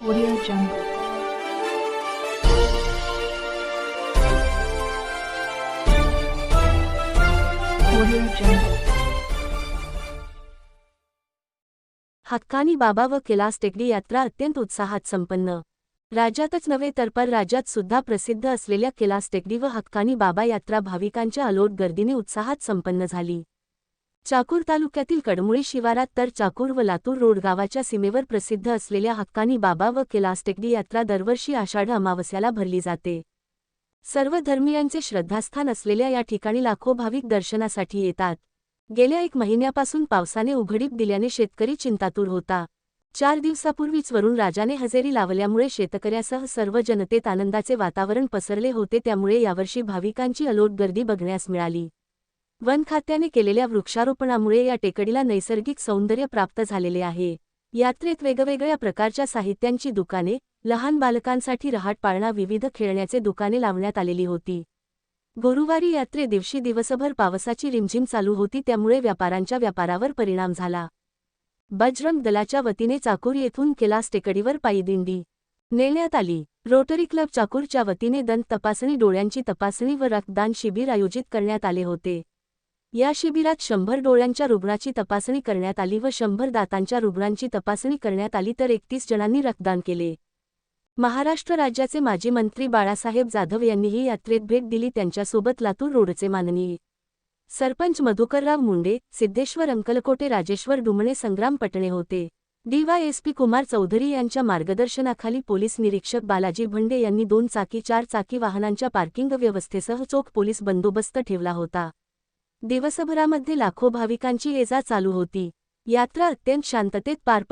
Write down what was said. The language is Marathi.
Audio Jungle. Audio Jungle. Haqqani बाबा व कैलास टेकडी यात्रा अत्यंत उत्साहात संपन्न राज्यातच नव्हे तर परराज्यात सुद्धा प्रसिद्ध असलेल्या कैलास टेकडी व हक्कानी बाबा यात्रा भाविकांच्या अलोट गर्दीने उत्साहात संपन्न झाली चाकूर तालुक्यातील कडमुळी शिवारात तर चाकूर व लातूर रोड गावाच्या सीमेवर प्रसिद्ध असलेल्या हक्कानी बाबा व कैलास टेकडी यात्रा दरवर्षी आषाढ अमावस्याला भरली जाते. सर्व धर्मियांचे श्रद्धास्थान असलेल्या या ठिकाणी लाखो भाविक दर्शनासाठी येतात. गेल्या एक महिन्यापासून पावसाने उघडीप दिल्याने शेतकरी चिंतातूर होता. चार दिवसापूर्वीच वरून राजाने हजेरी लावल्यामुळे शेतकऱ्यासह सर्व जनतेत आनंदाचे वातावरण पसरले होते त्यामुळे यावर्षी भाविकांची अलोट गर्दी बघण्यास मिळाली. वन खात्याने केलेल्या वृक्षारोपणामुळे या टेकडीला नैसर्गिक सौंदर्य प्राप्त झालेले आहे. यात्रेत वेगवेगळ्या प्रकारच्या साहित्यांची दुकाने लहान बालकांसाठी रहाटपाळणा विविध खेळण्याचे दुकाने लावण्यात आलेली होती. गुरुवारी यात्रे दिवशी दिवसभर पावसाची रिमझिम चालू होती त्यामुळे व्यापाऱ्यांच्या व्यापारावर परिणाम झाला. बजरंग दलाच्या वतीने चाकूर येथून केलास टेकडीवर पायीदिंडी नेण्यात आली. रोटरी क्लब चाकूरच्या वतीने दंत तपासणी डोळ्यांची तपासणी व रक्तदान शिबिर आयोजित करण्यात आले होते. या शिबिरात शंभर डोळ्यांच्या रुग्णाची तपासणी करण्यात आली व शंभर दातांच्या रुग्णांची तपासणी करण्यात आली तर एकतीस जणांनी रक्तदान केले. महाराष्ट्र राज्याचे माजी मंत्री बाळासाहेब जाधव यांनीही यात्रेत भेट दिली. त्यांच्यासोबत लातूर रोडचे माननीय सरपंच मधुकरराव मुंडे सिद्धेश्वर अंकलकोटे राजेश्वर डुमणे संग्राम पटणे होते. डीवायएसपी कुमार चौधरी यांच्या मार्गदर्शनाखाली पोलीस निरीक्षक बालाजी भंडे यांनी दोन चाकी चार चाकी वाहनांच्या पार्किंग व्यवस्थेसह चोख पोलीस बंदोबस्त ठेवला होता. दिवसभरामध्ये लाखो भाविकांची ये जा चालू होती. यात्रा अत्यंत शांततेत पार पडली.